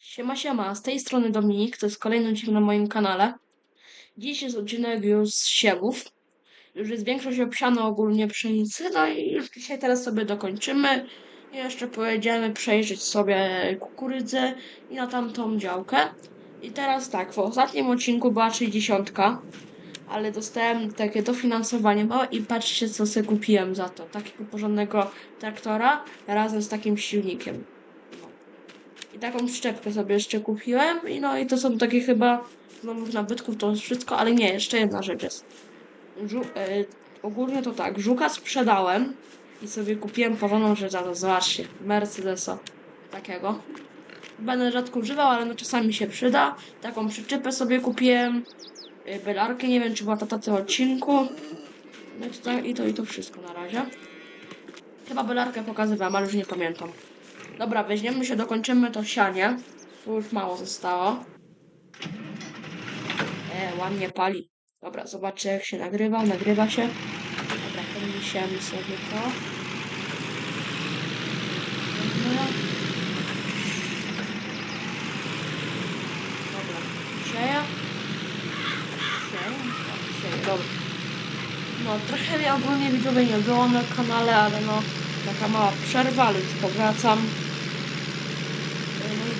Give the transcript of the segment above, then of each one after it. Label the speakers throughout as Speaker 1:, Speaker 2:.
Speaker 1: Siema, siema, z tej strony Dominik, to jest kolejny odcinek na moim kanale. Dziś jest odcinek już z siewów. Już jest większość obsiana ogólnie pszenicy, no i już dzisiaj teraz sobie dokończymy. I jeszcze pojedziemy przejrzeć sobie kukurydzę i na tamtą działkę. I teraz tak, w ostatnim odcinku była 60, ale dostałem takie dofinansowanie małe i patrzcie co sobie kupiłem za to. Takiego porządnego traktora razem z takim silnikiem. Taką przyczepkę sobie jeszcze kupiłem. I no i to są takie chyba z nowych nabytków, to jest wszystko, ale nie, jeszcze jedna rzecz jest. Żu e, ogólnie to tak, żuka sprzedałem i sobie kupiłem porządną rzecz, ale zobaczcie, Mercedesa takiego. Będę rzadko używał, ale no czasami się przyda. Taką przyczepę sobie kupiłem. e, Belarkę, nie wiem czy była na tym odcinku. No i to, i to i to wszystko na razie. Chyba belarkę pokazywałem, ale już nie pamiętam. Dobra, weźmiemy się, dokończymy to sianie. Tu już mało zostało. E, ładnie pali. Dobra, zobaczę jak się nagrywa. Nagrywa się. Dobra, podniesiemy sobie to. Dobra. Dobra? Tak, sieja, dobra. No, trochę mnie ogólnie widzowie nie było na kanale, ale no, taka mała przerwa, ale już powracam.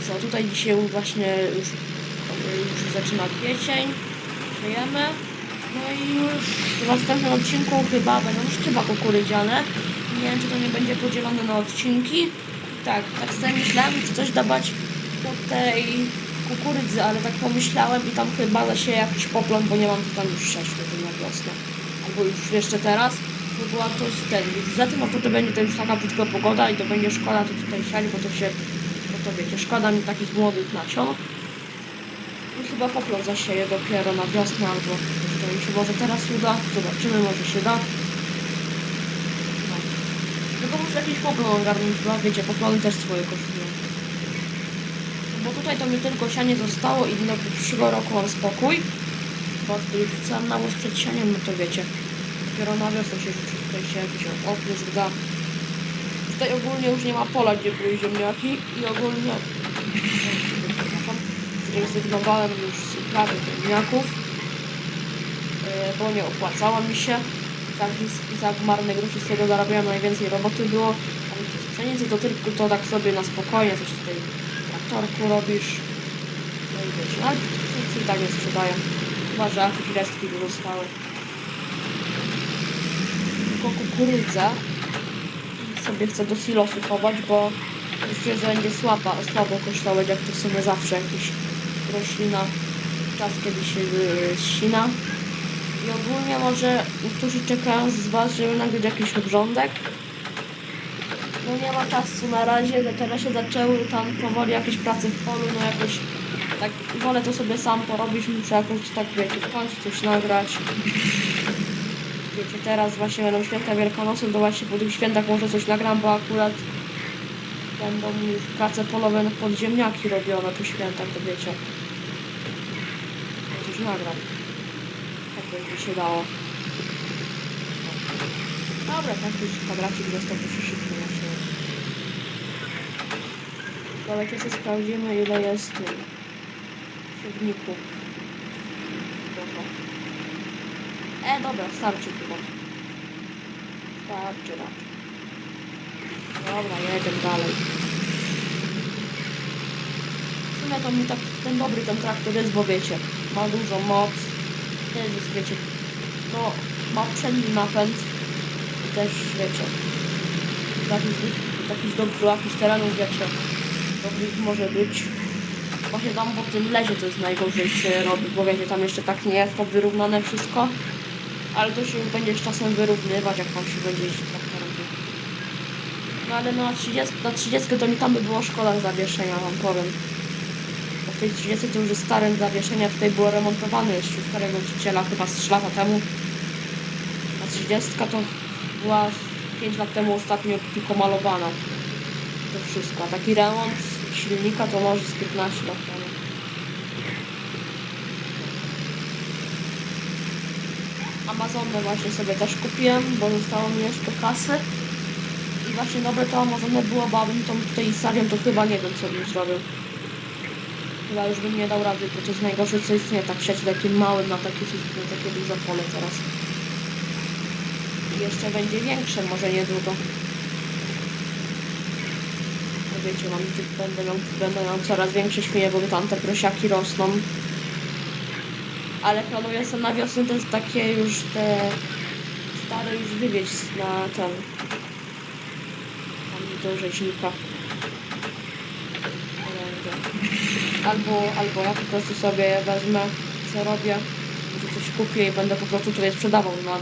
Speaker 1: Co, tutaj dzisiaj właśnie już, już zaczyna kwiecień, żyjemy. No i już w następnym odcinku chyba będą szczyba kukurydziane. Nie wiem, czy to nie będzie podzielone na odcinki. Tak, tak sobie myślałem, czy coś dawać do tej kukurydzy, ale tak pomyślałem i tam chyba da się jakiś poplon, bo nie mam tam już 6 na wiosnę. Albo już jeszcze teraz, bo była to z ten. Za tym, to będzie to już taka brzydka pogoda i to będzie szkoda to tutaj siali, bo to się to wiecie, szkoda mi takich młodych nasion. I chyba poplon zasieję dopiero na wiosnę albo to mi się może teraz uda. Zobaczymy, może się da. No. Tylko muszę jakiś poplon ogarnąć, bo wiecie, poplony też swoje kosztują. No Bo tutaj to mi tylko sianie zostało i do przyszłego roku mam spokój. Bo jak sam nawóz przed sianiem, no to wiecie. Dopiero na wiosnę się rzuci tutaj się jakiś oprysk da. Tutaj ogólnie już nie ma pola, gdzie były ziemniaki i ogólnie zrezygnowałem już z uprawy ziemniaków, yy, bo nie opłacało mi się. Tak, za marne groszy z tego zarabiałem najwięcej roboty było, ale to z pszenicy to tylko to tak sobie na spokojnie coś tutaj w traktorku robisz. No i wiecie, ale pszenicy i tak nie sprzedają. Chyba, że jakieś resztki by zostały. Tylko kukurydzę sobie chcę do silosu chować, bo myślę, że będzie słaba, słabo kosztować, jak to w sumie zawsze jakiś roślina, czas kiedy się ścina. I ogólnie może niektórzy czekają z Was, żeby nagrać jakiś obrządek. No nie ma czasu na razie, teraz się zaczęły tam powoli jakieś prace w polu, no jakoś tak wolę to sobie sam porobić, muszę jakoś tak wiecie, w końcu coś nagrać. Wiecie, teraz właśnie będą święta wielkanocne, to właśnie po tych świętach może coś nagram, bo akurat będą już prace polowe na podziemniaki robione po świętach, to wiecie. Coś nagram. Tak będzie się dało. Dobra, tak już kwadracik się szybko nasze. Dalej sobie sprawdzimy ile jest siewników. Dobra. E, dobra, starczy chyba. Starczy raczej. Dobra, jedziemy dalej. W sumie to mi tak ten dobry ten traktor jest, bo wiecie, ma dużo moc. Też jest, wiecie, no, ma przedni napęd. I też, wiecie, jakiś, jakiś dobry, jakiś terenów, wiecie, dobrych może być. Właśnie tam po tym lezie to jest najgorzej się robi, bo wiecie, tam jeszcze tak nie jest to wyrównane wszystko. Ale to się będzie z czasem wyrównywać, jak tam się będzie jeździć traktorem. No ale no na 30, na 30 to mi tam by było szkoda zawieszenia, wam powiem. Bo w tej 30 to już jest stare zawieszenie, tutaj było remontowane jeszcze u starego właściciela chyba z 3 lata temu. A 30 to była 5 lat temu ostatnio tylko malowana. To wszystko. A taki remont silnika to może z 15 lat temu. Amazonę właśnie sobie też kupiłem, bo zostało mi jeszcze kasy. I właśnie dobre to Amazonę było, bo abym tą tutaj instalą to chyba nie wiem co bym zrobił. Chyba już bym nie dał rady, bo to jest najgorsze co istnieje, tak siać takim małym na takie, na takie duże pole teraz. I jeszcze będzie większe, może niedługo. No wiecie, mam, będę, miał, będę miał coraz większe świnie, bo tam te prosiaki rosną. Ale planuję sobie na wiosnę też takie już te stare już wywieźć na ten tam do rzeźnika. Albo, albo ja po prostu sobie wezmę, co robię, że coś kupię i będę po prostu tutaj sprzedawał na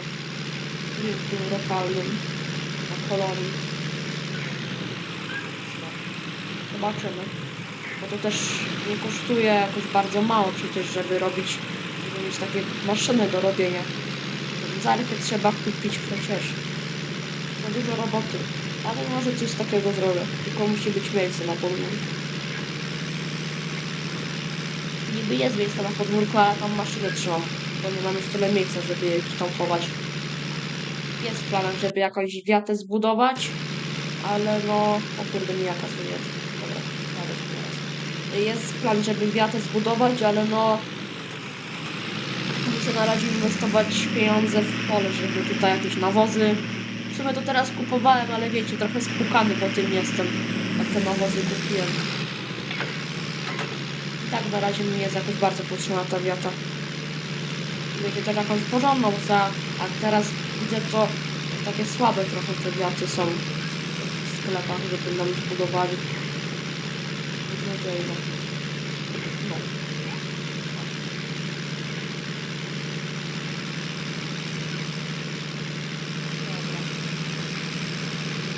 Speaker 1: rynku lokalnym, na kolonii. Zobaczymy. Bo to też nie kosztuje jakoś bardzo mało przecież, żeby robić, żeby mieć takie maszyny do robienia. Zarkę trzeba kupić przecież. To dużo roboty. Ale może coś takiego zrobię. Tylko musi być miejsce na podwórku. Niby jest miejsce na podwórku, ale tam maszynę trzymam. Bo nie mam już tyle miejsca, żeby je tam chować. Jest planem, żeby jakąś wiatę zbudować. Ale no... O kurde, mi jaka to jest. Dobra, nawet teraz. Jest plan, żeby wiatę zbudować, ale no... Na razie inwestować pieniądze w pole, żeby tutaj jakieś nawozy. W sumie to teraz kupowałem, ale wiecie, trochę spukany po tym jestem. Jak te nawozy kupiłem. I tak na razie mi jest jakoś bardzo potrzebna ta wiata. Wiecie, tak jakąś porządną za, a teraz widzę to takie słabe trochę te wiaty są w sklepach, żeby nam zbudowali. No.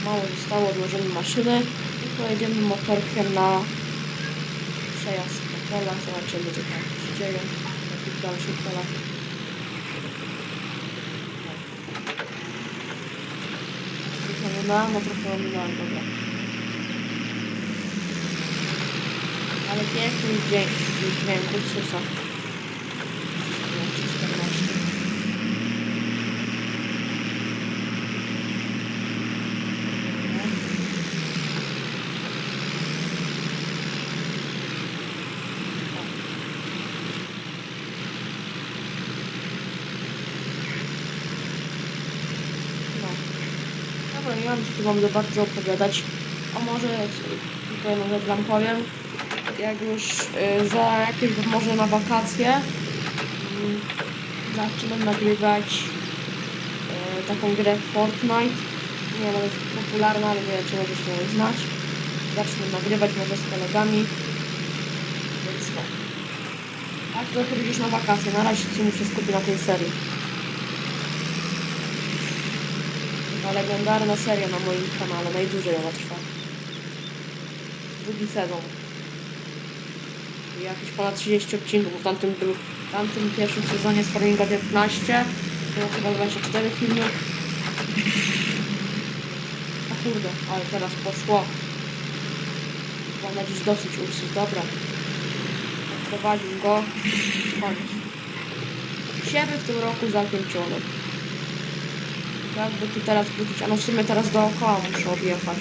Speaker 1: Mało zostało odłożenie maszyny i pojedziemy motorkiem na przejazd na pola. Zobaczymy co tam się dzieje na tych dalszych polach. Trochę na, no trochę ominąłem, dobra. Ale piękny dźwięk, dźwięk Ursusa. 14. No. Dobra, nie mam co tu wam za bardzo opowiadać. A może tutaj może wam powiem, jak już y, za jakieś może na wakacje mm, zaczynam nagrywać y, taką grę Fortnite. Nie wiem, jest popularna, ale nie wiem, czy możecie ją znać. Zacznę nagrywać może z kolegami. Więc no. A trochę już na wakacje. Na razie się muszę skupić na tej serii. Ta legendarna seria na moim kanale, najdłużej ona trwa. Drugi sezon. Jakieś ponad 30 odcinków, w tamtym, w tamtym pierwszym sezonie z Farminga 15 było chyba 24 filmy. A kurde, ale teraz poszło. Mam na dziś dosyć Ursy, dobra. Prowadził go. Koniec. Siebie w tym roku zakończony. Jakby tu teraz wrócić, a no w sumie teraz dookoła muszę objechać.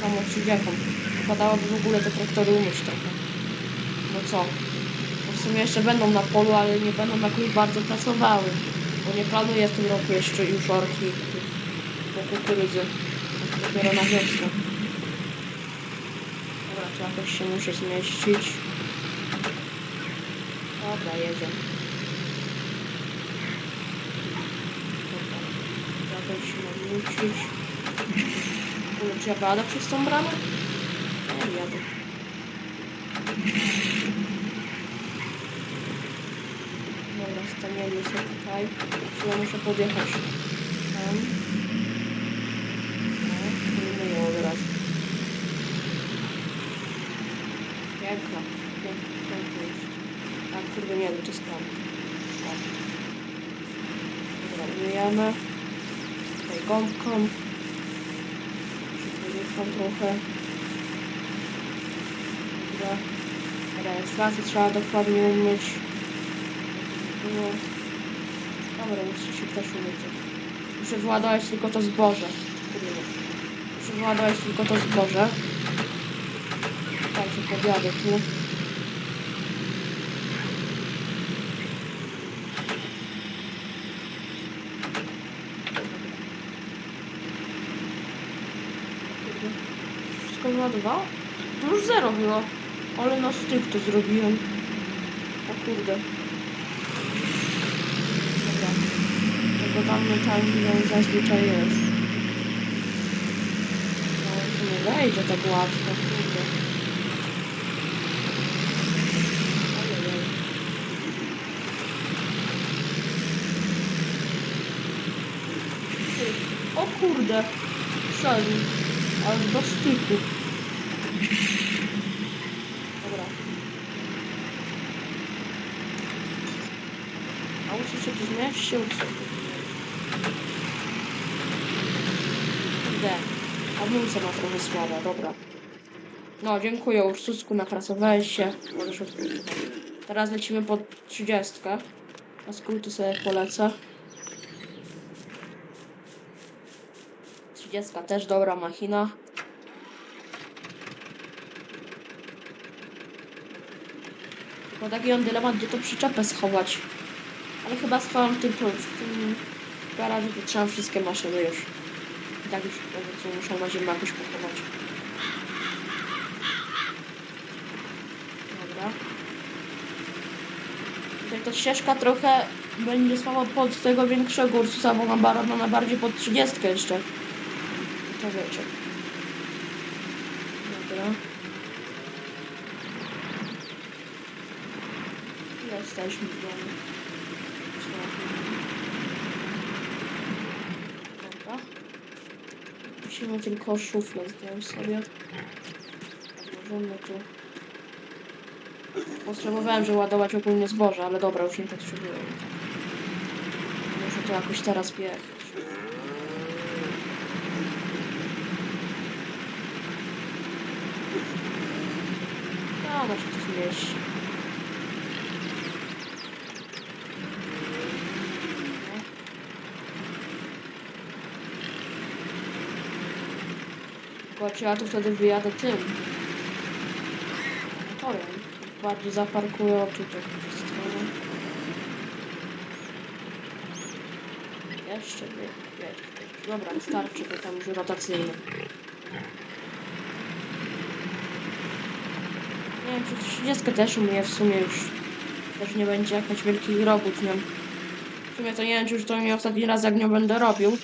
Speaker 1: Samo przyjechał. Wypadałoby w ogóle te traktory umyć trochę. No co? No w sumie jeszcze będą na polu, ale nie będą jakoś bardzo pracowały. Bo nie planuję w tym roku jeszcze już orki po kukurydzy. Dopiero na wiosnę. Dobra, to jakoś się muszę zmieścić. Dobra, jedziemy. Dobra. Ogóle, Czy ja jadę przez tą bramę? Nie, jadę. Dobra, staniemy się tutaj. Chyba muszę podjechać tam. No, nie od razu. Piękna. Piękna, piękna jest. Tak, kurde, nie skam. Tak. Dobra, myjemy. Gąbką. Przypomniewam trochę. Dobra. Rejestrację trzeba dokładnie umyć. No. Dobra, muszę się też umyć. Muszę wyładować tylko to zboże. Muszę wyładować tylko to zboże. Tak, się podjadę tu. Wyładowało? To już zero było. Ale na styk to zrobiłem. O kurde. Dobra. Tego damy time zazwyczaj jest. No to nie wejdzie tak łatwo, kurde. O kurde. Szedł. Ale do styku. Dobra. A muszę się tu Kurde. Amunicja ma trochę słaba, dobra. No, dziękuję Ursusku, napracowałeś się. Możesz odpuścić. Teraz lecimy pod 30. Na skróty sobie polecę. 30 też dobra machina. Tylko taki on dylemat, gdzie to przyczepę schować. Ale chyba schowam w tym, w tym to trzeba wszystkie maszyny już. I tak już powiedzmy muszą na ziemię jakoś pochować. Dobra. Tutaj ta ścieżka trochę będzie słaba pod tego większego Ursusa, bo mam bar- ona bardziej pod 30 jeszcze. To wiecie. Dobra. Jesteśmy w domu. Dobra. Musimy tylko szuflę zdjąć sobie. Odłożymy tu. Potrzebowałem, żeby ładować ogólnie zboże, ale dobra, już nie potrzebuję. Muszę to jakoś teraz wjechać. No, może to zmieści. Tylko czy ja tu wtedy wyjadę tym? Motorem. Bardziej zaparkuję w stronę. Jeszcze nie. Dobra, starczy, bo tam już rotacyjny. Nie wiem, czy 30 też u mnie w sumie już też nie będzie jakiś wielki robót nią. W sumie to nie wiem, czy już to nie ostatni raz jak nią będę robił.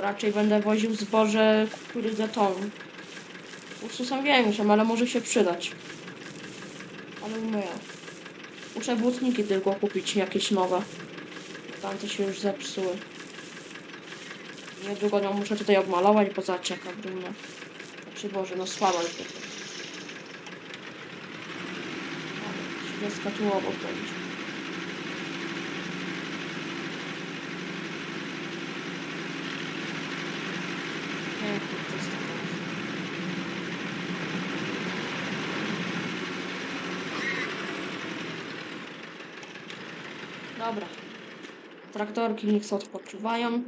Speaker 1: Bo raczej będę woził zboże kukurydzę tą. Ursusem większym, ale może się przydać. Ale umyję. Muszę błotniki tylko kupić jakieś nowe. Tamte się już zepsuły. Niedługo ją muszę tutaj obmalować, bo zacieka brudno. Znaczy Boże, no słaba już jest. Trzydziestka tu obok będzie. Nie wiem, jak to jest taka. Dobra. Traktorki niech sobie odpoczywają.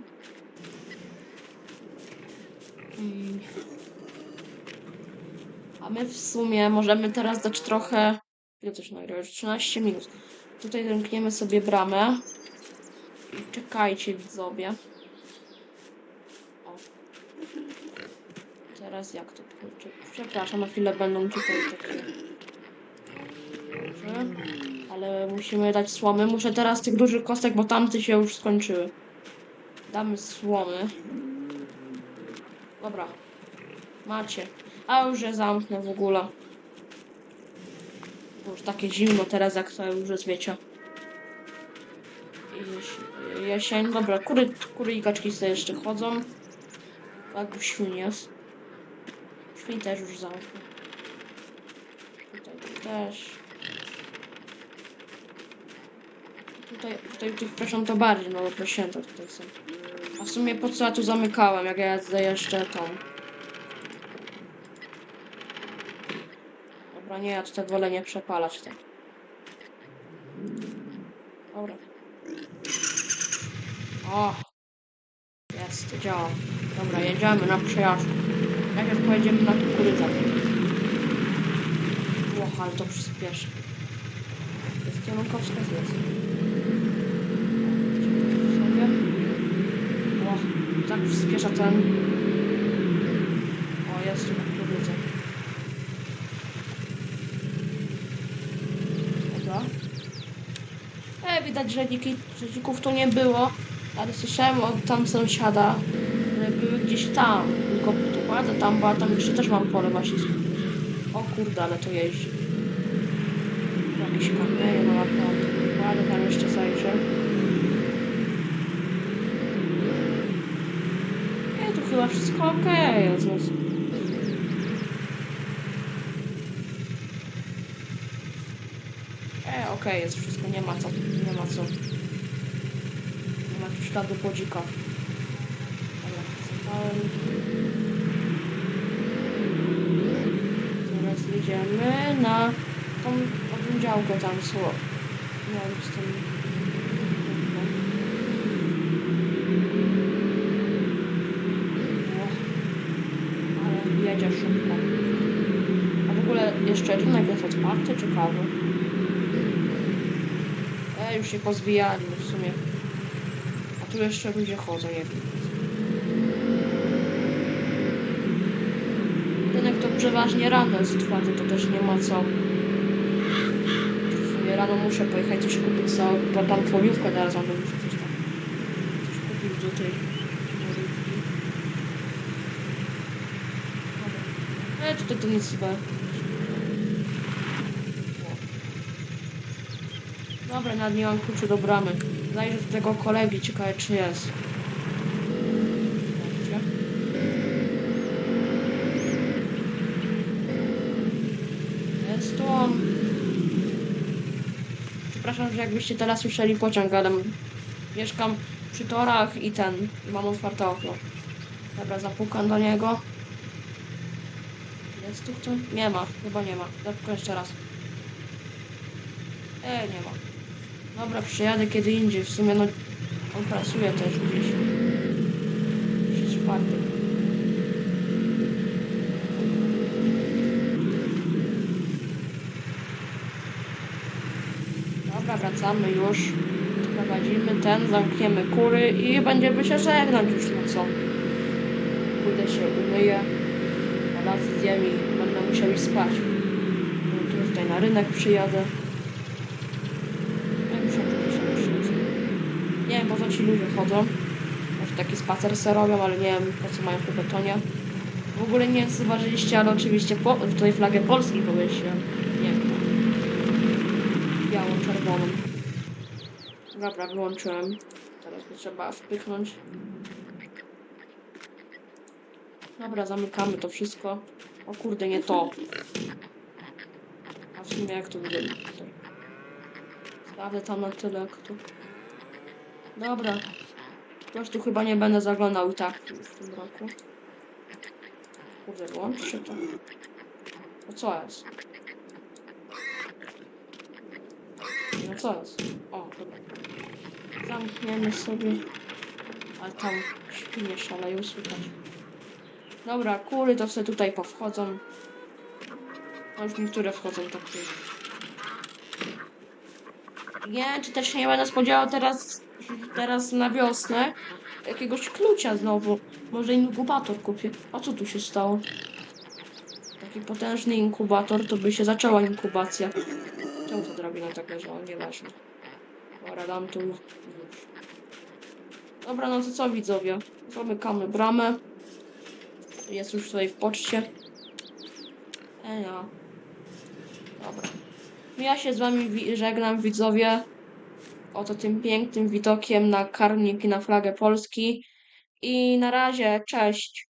Speaker 1: A my w sumie możemy teraz dać trochę. Ile coś nagrał? Już 13 minut. Tutaj zamkniemy sobie bramę. I czekajcie, widzowie. O. Teraz jak to? Przepraszam, na chwilę będą tutaj takie. Ale musimy dać słomy. Muszę teraz tych dużych kostek, bo tamte się już skończyły. Damy słomy. Dobra. Macie. A już je zamknę w ogóle. Bo Już takie zimno teraz, jak to już jest, wiecie. Jeś- Jesień. Dobra, kury, kury i kaczki sobie jeszcze chodzą. Tak, u świn jest. Świn też już zamknę. Tutaj też. Tutaj, tutaj proszę to bardziej, no bo prosięta tutaj są. A w sumie po co ja tu zamykałem, jak ja jadzę jeszcze tą. Dobra, nie, ja tutaj wolę nie przepalać tak. Dobra. O! Jest, to działa. Dobra, jedziemy na przejażdżkę. Najpierw pojedziemy na kukurydzę. Łoch, ale to przyspieszy. Jest kierunkowskaz jest. tak przyspiesza ten... O, jest tu widzę. Dobra. E, widać, że dziki, że dzików tu nie było, ale słyszałem od tam sąsiada, że były gdzieś tam, tylko tu dokładnie tam, bo tam jeszcze też mam pole właśnie. O kurde, ale to jeździ. Jakieś kamienie na no, ładne, ale tam jeszcze zajrzę. Chyba wszystko jest. więc- E, okej, jest wszystko, nie ma co, nie ma co. Nie ma tu śladu podzika. Dobra, zapałem. Teraz jedziemy na tą tą działkę tam co. Nie wiem, z tym... O, Ale jedzie szybko. A w jeszcze rynek jest otwarty, ciekawy. E, już się pozwijali w sumie. A tu jeszcze ludzie chodzą, wiem. Rynek to przeważnie rano jest otwarty, to też nie ma co. W sumie rano muszę pojechać coś kupić, bo tam foliówkę teraz mam, to muszę coś tam coś kupić do tej foliówki. Dobra. E, tutaj to nic chyba. Dobra, nawet nie mam kluczy do bramy. Zajrzę do tego kolegi, ciekawe czy jest. Jest tu on. Przepraszam, że jakbyście teraz słyszeli pociąg, ale mieszkam przy torach i ten, i mam otwarte okno. Dobra, zapukam do niego. Jest tu ktoś? Nie ma, chyba nie ma. Zapukam jeszcze raz. E, nie ma. Dobra, przyjadę kiedy indziej. W sumie no on pracuje też gdzieś. Dziś czwarty. Dobra, wracamy już. Prowadzimy ten, zamkniemy kury i będziemy się żegnać już no co. Pójdę się umyję. Kolację zjem i będę musiał iść spać. Tu tutaj na rynek przyjadę. Ja muszę tu się ruszyć. Nie wiem po co ci ludzie chodzą. Może taki spacer se robią, ale nie wiem po co mają w betonie. W ogóle nie zauważyliście, ale oczywiście po, tutaj flagę Polski powiesiłem. Nie wiem. Biało-czerwoną. Dobra, wyłączyłem. Teraz by trzeba wpychnąć. Dobra, zamykamy to wszystko. O kurde, nie to. A w sumie jak to wygląda? Sprawdzę tam na tyle, jak to... Dobra. Już tu chyba nie będę zaglądał i tak w tym roku. Kurde, włączcie to. To co jest? No co jest? O, dobra. Zamkniemy sobie. Ale tam świnie szaleją słychać. Dobra, kury to sobie tutaj powchodzą. No już niektóre wchodzą tak tutaj. Nie, czy też nie będę spodziewał teraz, teraz na wiosnę jakiegoś klucia znowu. Może inkubator kupię. A co tu się stało? Taki potężny inkubator, to by się zaczęła inkubacja. Czemu to drabina tak leżała? Nieważne. Dobra, dam tu. Dobra, no to co widzowie? Zamykamy bramę. Jest już tutaj w poczcie. E, no. Dobra. Ja się z wami wi- żegnam widzowie. Oto tym pięknym widokiem na karmnik i na flagę Polski. I na razie, cześć.